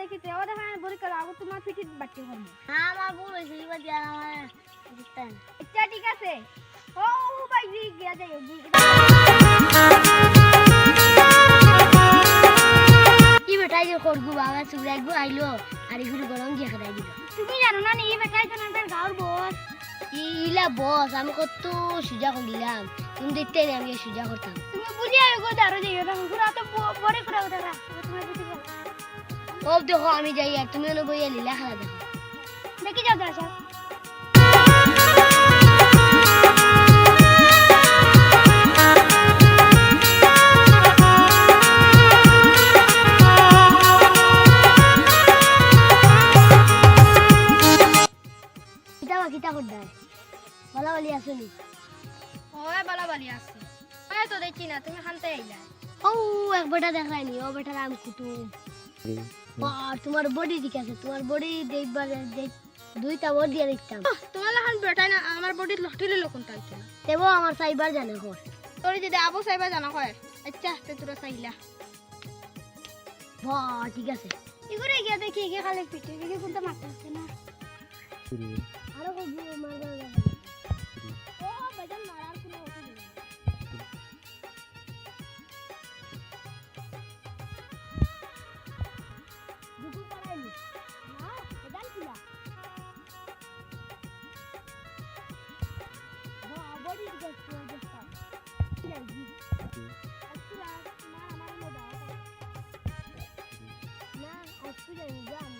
দেখিতে ও দেখা বড়ি করা আগু তোমার পিঠি বাটি হল হ্যাঁ আমার হয়েছে এবার দিয়ে আমার আচ্ছা ঠিক আছে। ও ভাই জি গিয়া জি কি বেটাই যে করব বাবা চুপ রাখব আইলো আর এগুলো গরম দিয়ে খাই দিল। তুমি জানো না নি বেটাই তো না গাঁর বস। ইলা বস আমি কত সুজা করলাম। তুমি দেখতে আমি সুজা করতাম। তুমি বুঝি গো দারো যাই পুরা তো বড় করে ওটা তুমি বুঝি গেল ও দেখো আমি যাই আর তুমি হলো বইয়া লীলা খেলা দেখো। দেখি যাও দাসা কিতা করদায় বলা বলি আসলি ওই বালা বালি ওই তো দেখি না তুমি খানতে আইলা। ও এক বেটা দেখায়নি ও বেটার আমি কুটুম। আর তোমার বডি ঠিক আছে তোমার বডি দেখবার দুইটা বডি দেখতাম তোমার লাহান বেটাই না? আমার বডি লটিলে লোকন তাইছে তেবো আমার সাইবার জানে কর তোর যদি আবু সাইবা জানা হয় আচ্ছা তে তোরা চাইলা বা ঠিক আছে। ইগুরে গিয়া দেখি এগে খালে পিঠে এগে কোনটা মারতেছে না? আরও করব মারবার আজকে যাই জান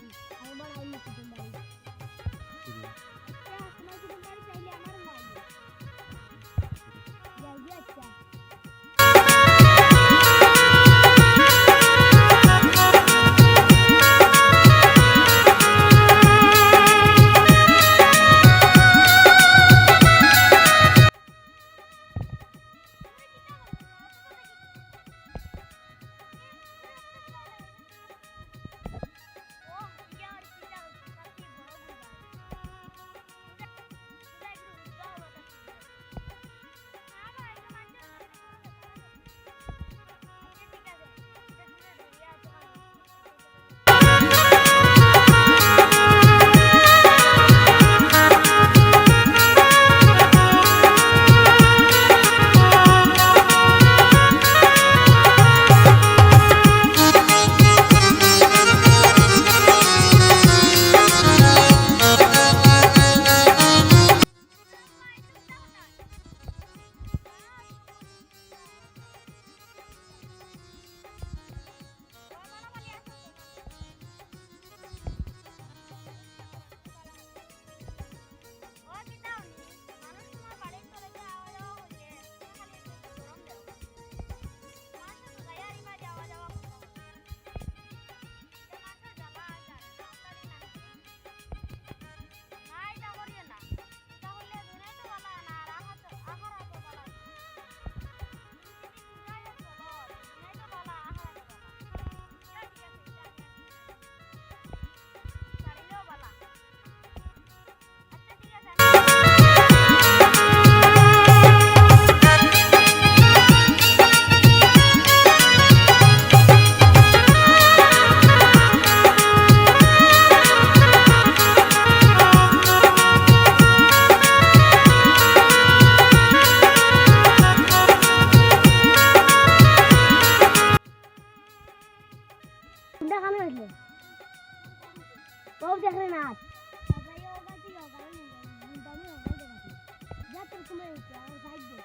যা তোর কমে হইছে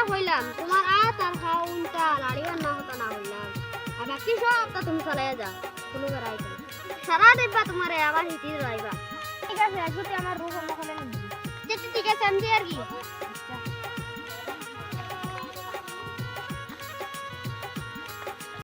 তোমারা হইলাম। তোমার আত আর হওয়া উল্টা লাড়িও না হতো না হইলাম। আর বাকি সব তো তুমি চলে যাও। কোনো বেড়াই সারা দেখবা তোমার আবার হিটি রাইবা ঠিক আছে আমার রূপ অন্য ঠিক আছে আমি আর কি?